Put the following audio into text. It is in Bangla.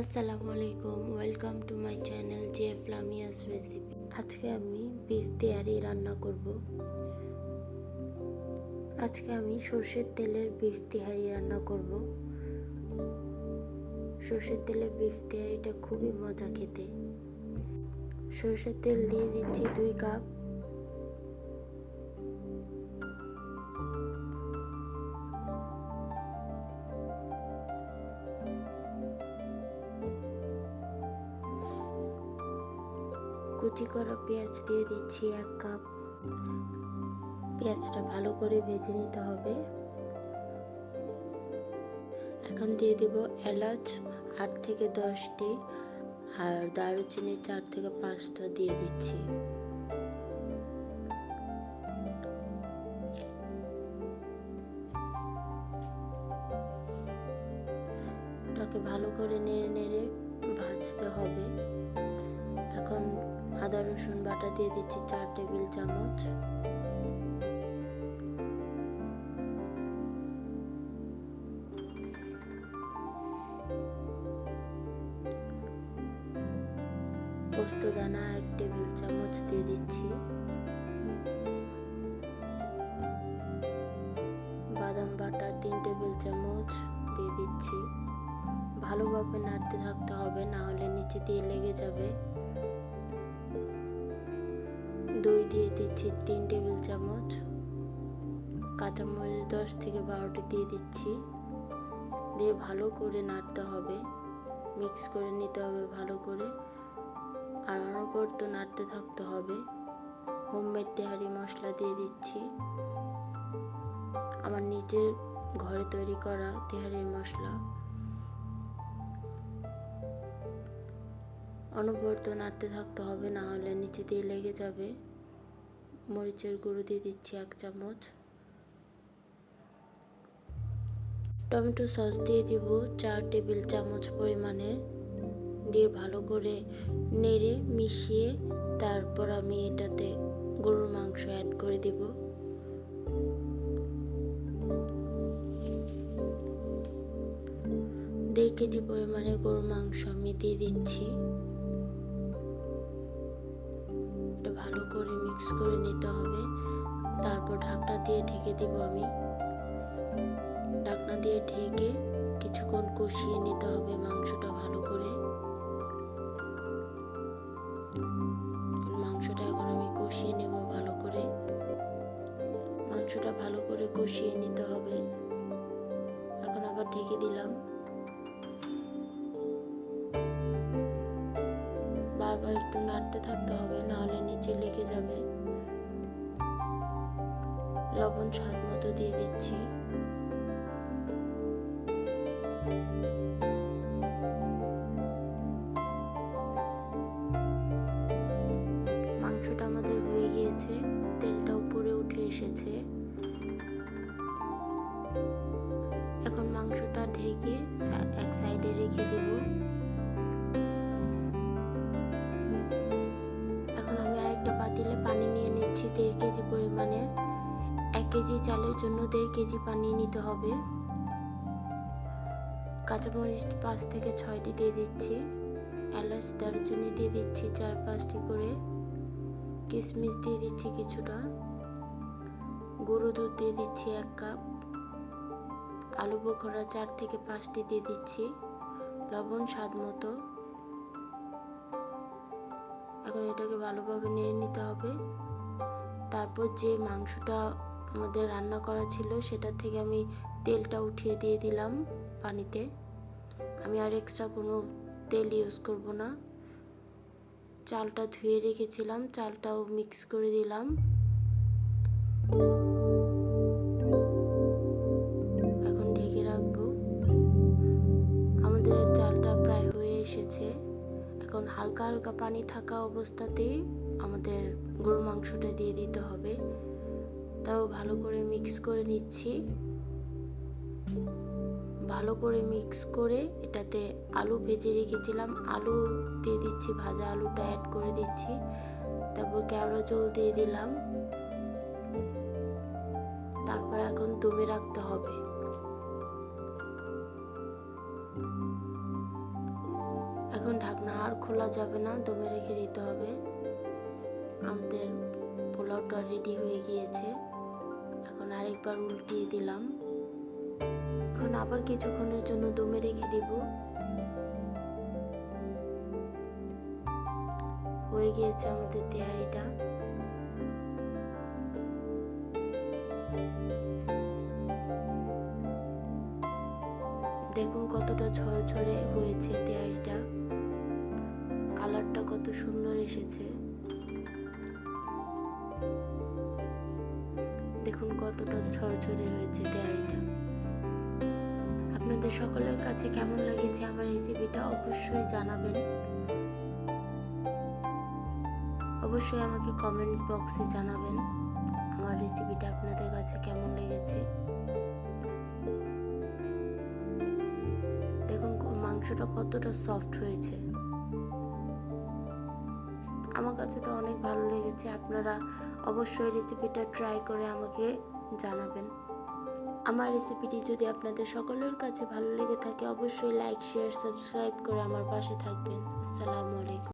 আসসালামু আলাইকুম, welcome to my channel J ফ্লামিয়াস রেসিপি। আজকে আমি বিফ তেয়ারি রান্না করব। আজকে আমি সর্ষের তেলের বিফ তেহারি রান্না করব। সর্ষের তেলের বিফ তেহারিটা খুবই মজা খেতে। সর্ষের তেল দিয়ে দিচ্ছি দুই কাপ কুচি করা পেঁয়াজ দিয়ে দিচ্ছি এক কাপ। পেঁয়াজটা ভালো করে ভেজে নিতে হবে। এখন দিয়ে দিব এলাচ আট থেকে দশটি আর দারুচিনি চার থেকে পাঁচটা দিয়ে দিচ্ছি। ভালো করে নেড়ে নেড়ে ভাজতে হবে। এখন আদা, রসুন বাটা দিয়ে দিচ্ছি চার টেবিল চামচ। পোস্ত দানা এক টেবিল চামচ দিয়ে দিচ্ছি। বাদাম বাটা তিন টেবিল চামচ দিয়ে দিচ্ছি। ভালোভাবে নাড়তে থাকতে হবে, না হলে নিচে দিয়ে লেগে যাবে। দই দিয়ে দিচ্ছি তিন টেবিল চামচ, কাঁচামরিচ দশ থেকে বারোটি দিয়ে দিচ্ছি। দিয়ে ভালো করে নাড়তে হবে মিক্স করে নিতে হবে ভালো করে। আর অনবরত নাড়তে থাকতে হবে। হোমমেড তেহারি মশলা দিয়ে দিচ্ছি। আমার নিজের ঘরে তৈরি করা তেহারির মশলা। অনবরত নাড়তে থাকতে হবে, না হলে নিচে দিয়ে লেগে যাবে। মরিচের গুঁড়ো দিয়ে দিচ্ছি এক চামচ। টমেটো সস দিয়ে দিব চার টেবিল চামচ পরিমাণে। দিয়ে ভালো করে নেড়ে মিশিয়ে তারপর আমি এটাতে গরুর মাংস অ্যাড করে দিব। দেড় কেজি পরিমাণে গরুর মাংস আমি দিয়ে দিচ্ছি। এটা ভালো করে মিক্স করে নিতে হবে। তারপর ঢাকনা দিয়ে ঢেকে দিব আমি। ঢাকনা দিয়ে ঢেকে কিছুক্ষণ কষিয়ে নিতে হবে মাংসটা ভালো করে। মাংসটা এখন আমি কষিয়ে নেব ভালো করে। মাংসটা ভালো করে কষিয়ে নিতে হবে। এখন আবার ঢেকে দিলাম। নাড়তে থাকতে হবে নাহলে নিচে লেগে যাবে। লবণ স্বাদ মতো দিয়ে দিচ্ছি। পানি নিয়ে নিচ্ছি। দেড় কেজি পরিমাণে। এক কেজি চালের জন্য দেড় কেজি পানি নিতে হবে। কাঁচামরিচ পাঁচ থেকে ছয়টি দিয়ে দিচ্ছি। এলাচ দারুচিনি দিয়ে দিচ্ছি চার পাঁচটি করে। কিশমিশ দিয়ে দিচ্ছি কিছুটা। গরু দুধ দিয়ে দিচ্ছি এক কাপ। আলু বোখরা চার থেকে পাঁচটি দিয়ে দিচ্ছি। লবণ স্বাদ মতো। এখন এটাকে ভালোভাবে নেড়ে নিতে হবে। তারপর যে মাংসটা আমাদের রান্না করা ছিল, সেটা থেকে আমি তেলটা উঠিয়ে দিয়ে দিলাম পানিতে। আমি আর এক্সট্রা কোনো তেল ইউজ করব না। চালটা ধুয়ে রেখেছিলাম, চালটাও মিক্স করে দিলাম। এখন ঢেকে রাখব। আমাদের চালটা প্রায় হয়ে এসেছে। এখন হালকা হালকা পানি থাকা অবস্থাতেই আমাদের গরুর মাংসটা দিয়ে দিতে হবে। তাও ভালো করে মিক্স করে নিচ্ছি। ভালো করে মিক্স করে এটাতে আলু ভেজে রেখেছিলাম। আলু দিয়ে দিচ্ছি, ভাজা আলুটা অ্যাড করে দিচ্ছি। তারপর কেওড়া জল দিয়ে দিলাম। তারপর এখন দমে রাখতে হবে। এখন ঢাকনা আর খোলা যাবে না, দমে রেখে দিতে হবে। আমাদের পোলাওটা রেডি হয়ে গিয়েছে। এখন আরেকবার উল্টিয়ে দিলাম। এখন আবার কিছুক্ষণের জন্য দমে রেখে দিব। হয়ে গিয়েছে আমাদের তেহারিটা। দেখুন কতটা ঝরঝরে হয়েছে তেহারিটা। কত সুন্দর এসেছে। দেখুন কতটা ঝরঝরে হয়েছে তেহারিটা আপনাদের সকলের কাছে কেমন লেগেছে আমার রেসিপিটা অবশ্যই জানাবেন। অবশ্যই আমাকে কমেন্ট বক্সে জানাবেন আমার রেসিপিটা আপনাদের কাছে কেমন লেগেছে। দেখুন মাংসটা কতটা সফট হয়েছে। আমার কাছে তো অনেক ভালো লেগেছে। আপনারা অবশ্যই রেসিপিটা ট্রাই করে আমাকে জানাবেন। আমার রেসিপিটি যদি আপনাদের সকলের কাছে ভালো লেগে থাকে, অবশ্যই লাইক শেয়ার সাবস্ক্রাইব করে আমার পাশে থাকবেন। আসসালামু আলাইকুম।